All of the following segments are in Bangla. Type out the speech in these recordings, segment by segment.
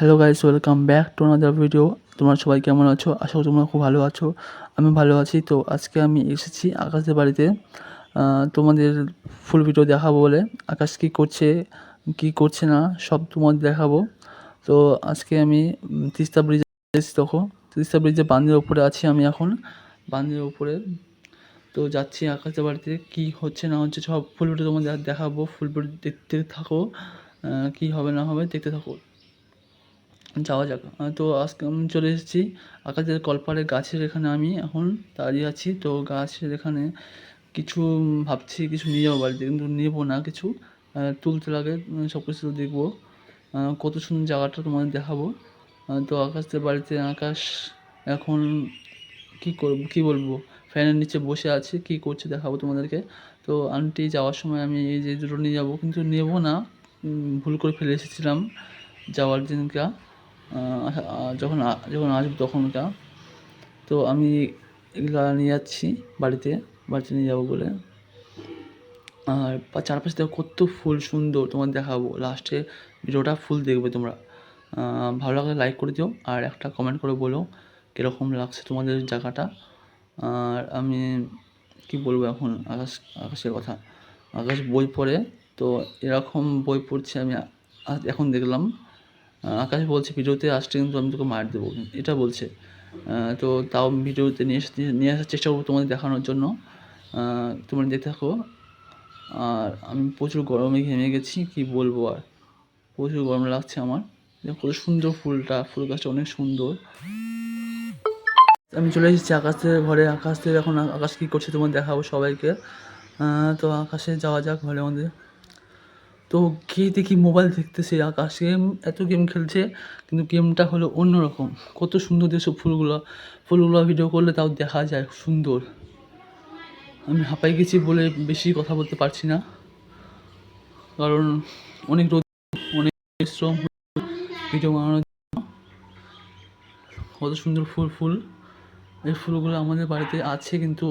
Hello guys welcome back to another video তোমরা সবাই কেমন আছো? আশা করি তোমরা খুব ভালো আছো। আমি ভালো আছি, তো আজকে আমি এসেছি আকাশের বাড়িতে। তোমাদের ফুল ভিডিও দেখাবো বলে। আকাশ কী করছে কী করছে না, সব তোমাদের দেখাবো। তো আজকে আমি তিস্তা ব্রিজে এসেছি তখন তিস্তা ব্রিজে বাঁধের উপরে আছি আমি এখন। বাঁধের উপরে। তো যাচ্ছি আকাশের বাড়িতে, কী হচ্ছে না হচ্ছে সব ফুল ভিডিও তোমাদের দেখাবো। ফুল ভিডিও দেখতে থাকো। কী হবে না হবে দেখতে থাকো। যাওয়া যাক। তো আজকে আমি চলে এসেছি আকাশের কলপাড়ে গাছের এখানে আমি এখন দাঁড়িয়ে আছি। তো গাছের এখানে কিছু ভাবছি কিছু নিয়ে যাব বাড়িতে কিন্তু নেব না কিছু। তুলতে লাগে সব কিছু তো দেখব। কত সুন্দর জায়গাটা তোমাদের দেখাবো। তো আকাশের বাড়িতে আকাশ এখন কী করব কী বলব? ফ্যানের নিচে বসে আছে কী করছে দেখাবো তোমাদেরকে। তো আন্টি যাওয়ার সময় আমি এই যে দুটো নিয়ে যাব কিন্তু নেব না। ভুল করে ফেলে এসেছিলাম যাওয়ার আহ, যখন যখন আসব তখন ওটা। তো আমি এগুলো নিয়ে যাচ্ছি বাড়িতে বাড়িতে নিয়ে যাব বলে। আর চারপাশে দেখো কত ফুল সুন্দর তোমার দেখাবো। লাস্টে ভিডিওটা ফুল দেখবে তোমরা। ভালো লাগলে লাইক করে দিও আর একটা কমেন্ট করে বলো কীরকম লাগছে তোমাদের জায়গাটা। আর আমি কি বলব এখন? আকাশ, আকাশের কথা। আকাশ বই পড়ে, তো এরকম বই পড়ছে আমি এখন দেখলাম। আকাশ বলছে, ভিডিওতে আসতে কিন্তু আমি তোকে মার দেবো। এটা বলছে। তো তাও ভিডিওতে নিয়ে নিয়ে আসার চেষ্টা করব তোমাদের দেখানোর জন্য। তোমরা দেখতে থাকো। আর আমি প্রচুর গরমে ঘেমে গেছি, কি বলব আর? প্রচুর গরম লাগছে আমার। দেখো কত সুন্দর ফুলটা, ফুল গাছটা অনেক সুন্দর। আমি চলে এসেছি আকাশের ঘরে। আকাশের এখন আকাশ কী করছে তোমার দেখাবো সবাইকে। তো আকাশে যাওয়া যাক ঘরে মধ্যে। তো কে দেখি মোবাইল দেখতেছে, আকাশ গেম, এত গেম খেলছে, কিন্তু গেমটা হলো অন্যরকম। কত সুন্দর যেসব ফুলগুলো। ফুলগুলো ভিডিও করলে তাও দেখা যায় সুন্দর। আমি হাঁপাই গেছি বলে বেশি কথা বলতে পারছি না। কারণ অনেক রোদ, অনেক পরিশ্রম ভিডিও বানানোর জন্য। কত সুন্দর ফুল ফুল। এই ফুলগুলো আমাদের বাড়িতে আছে, কিন্তু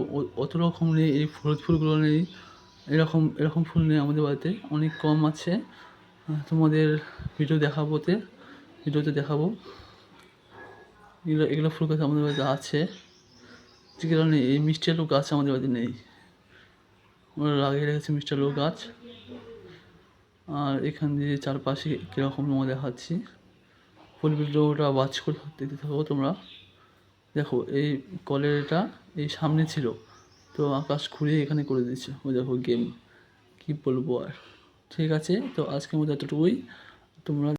অত রকম নেই, এই ফুল ফুলগুলো নেই। এরকম এরকম ফুল নেই আমাদের বাড়িতে। অনেক কম আছে। তোমাদের ভিডিও দেখাবোতে ভিডিওতে দেখাবো। এগুলো এগুলো ফুল গাছ আমাদের বাড়িতে আছে। যেগুলো নেই এই মিষ্টি আলু গাছ আমাদের বাড়িতে নেই। ওরা লাগিয়ে রেখেছে মিষ্টি আলু গাছ। আর এখান দিয়ে চারপাশে কীরকম তোমার দেখাচ্ছি। ফুল ভিডিওটা ওয়াচ করে দেখতে থাকো তোমরা। দেখো, এই কলের এটা এই সামনে ছিল। তো আকাশ খুঁড়ে এখানে করে দিচ্ছে ও দেখো গেম কী বলব আর? ঠিক আছে, তো আজকের মধ্যে এতটুকুই। তোমরা